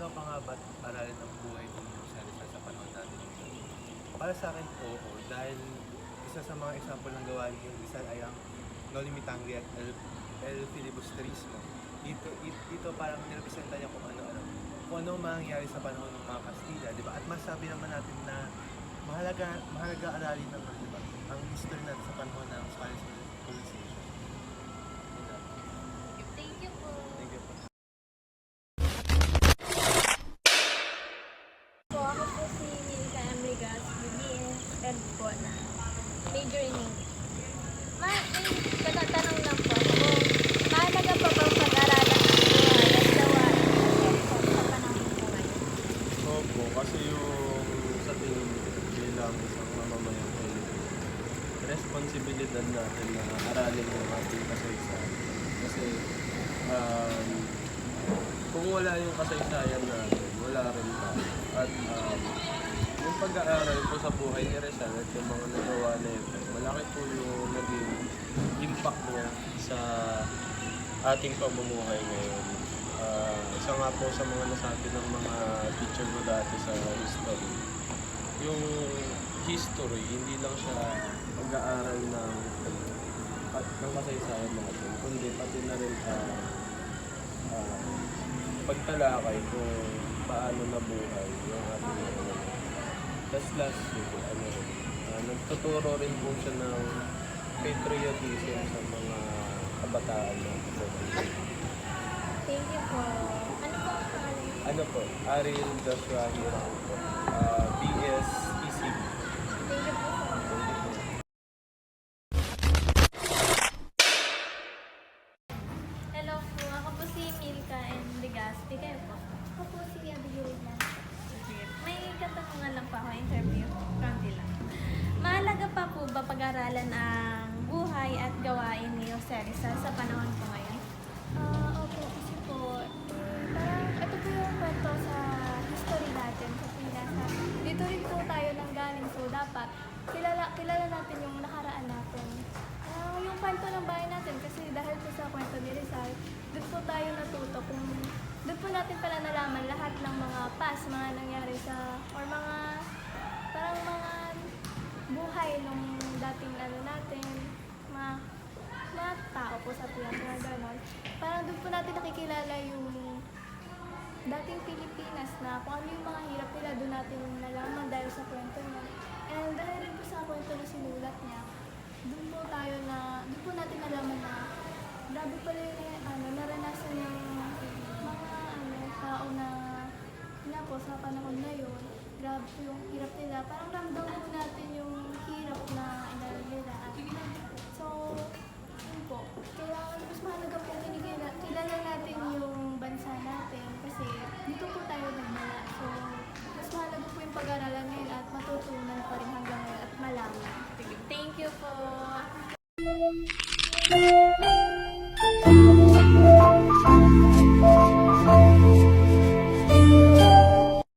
pinakapangabat aralin ng buhay po yung sarili sa panahon natin. Para sa akin po, oh, dahil isa sa mga example ng gawain yung Rizal ay ang Nolimitangri at El, El Filibusterismo. Dito, dito, dito parang nirepresenta niya kung ano-ano kung ano mangyayari sa panahon ng mga Kastila, di ba? At masabi naman natin na mahalaga mahalaga aralin naman, di ba? Ang history natin sa panahon ng Spanish Colonization. Kasi yung sa tingin bilang isang mamamayang Pilipino, responsibilidad natin na aralin yung ating kasaysayan. Kasi um, kung wala yung kasaysayan natin, wala rin tayo. At um, yung pag-aaral ko sa buhay ni Rizal at yung mga nagawa na ito, malaki po yung naging impact niya sa ating pamumuhay ngayon. Ah, isa nga po sa mga nasabi ng mga teacher ko dati sa history, yung history, hindi lang siya pag-aaral ng, at ng kasaysayan natin, kundi pati na rin ah, ah, pagtalakay kung paano nabuhay yung ating mga. Tapos last year, ano ah, nagtuturo rin po siya ng patriotism sa mga kabataan natin. Thank you po. Ano po ang pangalan? Ano po? Ariel Joshua Hirang po. Uh, BS ECB. Thank you po. Hello po, ako po si Milka and Legaspi. Kayo po? Ako po si Abigail na. May katanungan lang pa ako, interview. Konti lang. Mahalaga pa po ba pag-aralan ang buhay at gawain ni Jose Rizal sa panahon po ngayon? Ah, kilala, kilala natin yung nakaraan natin. Ah, yung kwento ng bahay natin, kasi dahil po sa kwento ni Rizal, doon po tayo natuto kung doon po natin pala nalaman lahat ng mga past, mga nangyari sa, or mga, parang mga buhay nung dating ano natin, mga mga tao po sa Pinas, mga ganon. Parang doon po natin nakikilala yung dating Pilipinas na kung ano yung mga hirap nila, doon natin nalaman dahil sa kwento niya. And dahil rin po sa kwento na sinulat niya, doon po tayo na, doon po natin nalaman na grabe pala yung ano, naranasan ng mga ano, tao na na po sa panahon na yun. Grabe yung hirap nila. Parang ramdam po natin yung hirap na inalala nila. At Música